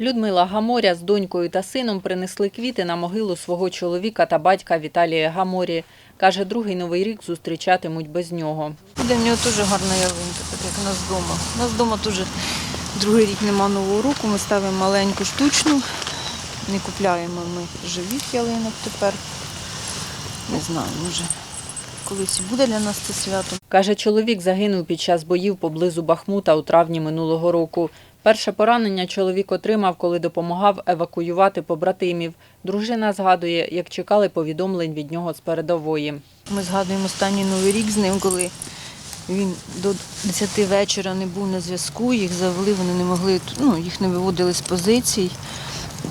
Людмила Гаморя з донькою та сином принесли квіти на могилу свого чоловіка та батька Віталія Гаморі. Каже, другий новий рік зустрічатимуть без нього. Буде в нього теж гарна ялинка, так як у нас вдома. У нас вдома теж другий рік нема нового року. Ми ставимо маленьку штучну. Не купляємо ми живих ялинок тепер. Не знаю, може, колись буде для нас це свято. Каже, чоловік загинув під час боїв поблизу Бахмута у травні минулого року. Перше поранення чоловік отримав, коли допомагав евакуювати побратимів. Дружина згадує, як чекали повідомлень від нього з передової. Ми згадуємо останній новий рік з ним, коли він до 10 вечора не був на зв'язку, їх завели, вони не могли, ну, їх не виводили з позицій.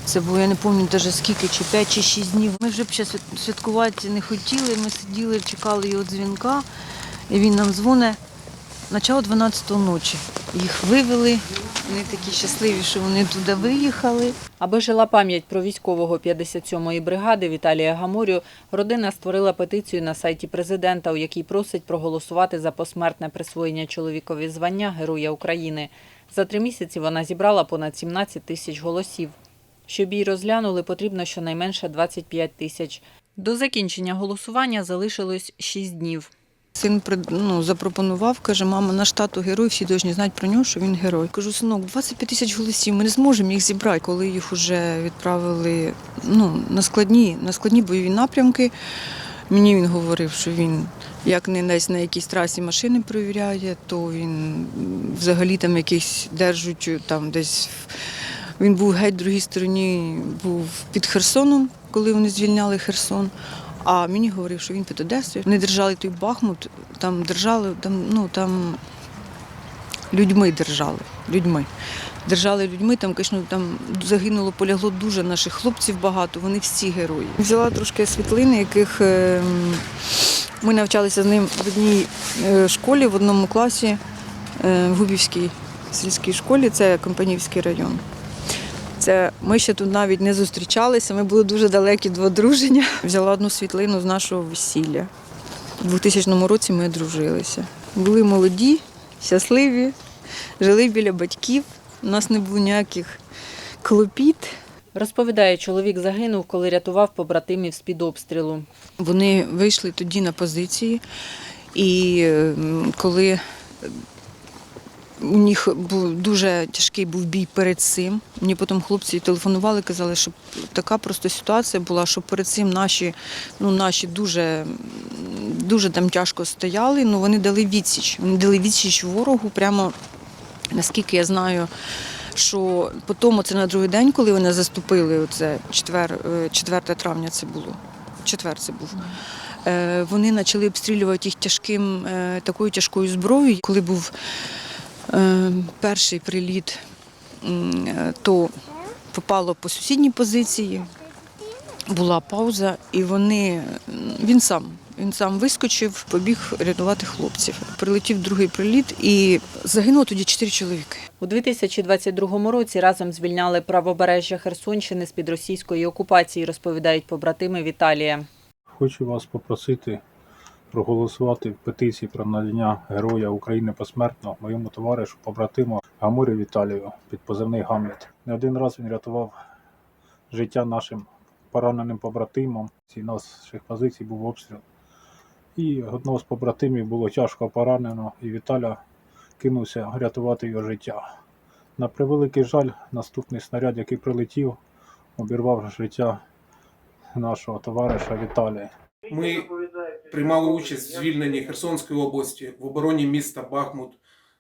Це було, я не пам'ятаю скільки, чи 5 чи 6 днів. Ми вже б ще святкувати не хотіли, ми сиділи, чекали його дзвінка, і він нам дзвонить начало 12 ночі. Їх вивели, вони такі щасливі, що вони туди виїхали. Аби жила пам'ять про військового 57-ї бригади Віталія Гаморю, родина створила петицію на сайті президента, у якій просить проголосувати за посмертне присвоєння чоловікові звання Героя України. За три місяці вона зібрала понад 17 тисяч голосів. Щоб її розглянули, потрібно щонайменше 25 тисяч. До закінчення голосування залишилось 6 днів. Син ну, запропонував, каже, мама, наш тато герой, всі повинні знати про нього, що він герой. Кажу, синок, 25 тисяч голосів, ми не зможемо їх зібрати. Коли їх вже відправили ну, на, складні, на складні бойові напрямки, мені він говорив, що він як не десь на якійсь трасі машини перевіряє, то він взагалі там якийсь держуть там десь. Він був геть в другій стороні, був під Херсоном, коли вони звільняли Херсон. А мені говорив, що він під Одесою. Вони держали той Бахмут, там держали, там, ну там людьми держали. Людьми. Держали людьми, там, звісно, там загинуло, полягло дуже наших хлопців багато, вони всі герої. Взяла трошки світлини, яких е, ми навчалися з ним в одній е, школі, в одному класі, е, в Губівській сільській школі, це Компанівський район. Це ми ще тут навіть не зустрічалися. Ми були дуже далекі до одруження. Взяла одну світлину з нашого весілля. У 2000 році ми одружилися. Були молоді, щасливі, жили біля батьків. У нас не було ніяких клопіт. Розповідає, чоловік загинув, коли рятував побратимів з-під обстрілу. Вони вийшли тоді на позиції, і коли у них був дуже тяжкий був бій перед цим. Мені потім хлопці телефонували, казали, що така просто ситуація була, що перед цим наші, ну, наші дуже, дуже там тяжко стояли. Ну, вони дали відсіч. Вони дали відсіч ворогу прямо, наскільки я знаю. Що потім це на другий день, коли вони заступили, оце 4, 4 травня це було. Четвер це був. Е, Вони почали обстрілювати їх тяжким, е, такою тяжкою зброєю. Коли був е, перший приліт, е, то попало по сусідній позиції, була пауза, і вони, він сам. Він сам вискочив, побіг рятувати хлопців. Прилетів другий приліт і загинуло тоді чотири чоловіки. У 2022 році разом звільняли правобережжя Херсонщини з-під російської окупації, розповідають побратими Віталія. Хочу вас попросити проголосувати в петиції про надання Героя України посмертно моєму товаришу, побратиму Гаморю Віталію під позивний Гамлет. Не один раз він рятував життя нашим пораненим побратимам. Ці наших позицій був обстріл. І одного з побратимів було тяжко поранено, і Віталя кинувся рятувати його життя. На превеликий жаль, наступний снаряд, який прилетів, обірвав життя нашого товариша Віталія. Ми приймали участь в звільненні Херсонської області в обороні міста Бахмут,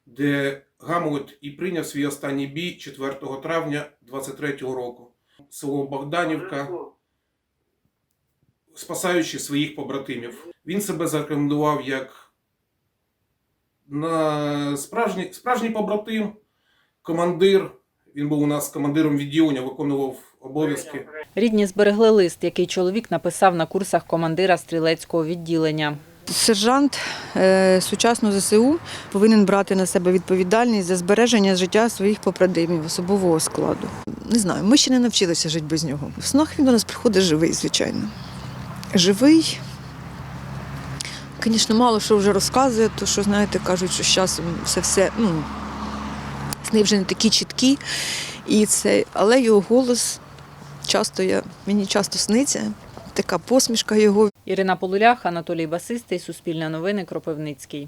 де Гамлет і прийняв свій останній бій 4 травня 23-го року. Село Богданівка, спасаючи своїх побратимів. Він себе зарекомендував як на справжній, справжній побратим, командир. Він був у нас командиром відділення, виконував обов'язки. Рідні зберегли лист, який чоловік написав на курсах командира стрілецького відділення. Сержант е, сучасного ЗСУ повинен брати на себе відповідальність за збереження життя своїх побратимів особового складу. Не знаю, ми ще не навчилися жити без нього. В снах він до нас приходить живий, звичайно. Живий. Звісно, мало що вже розказує, то що, знаєте, кажуть, що з часом все все. Ну, Вони вже не такі чіткі, і це, але його голос часто я, мені часто сниться, така посмішка його. Ірина Полулях, Анатолій Басистий, Суспільне новини, Кропивницький.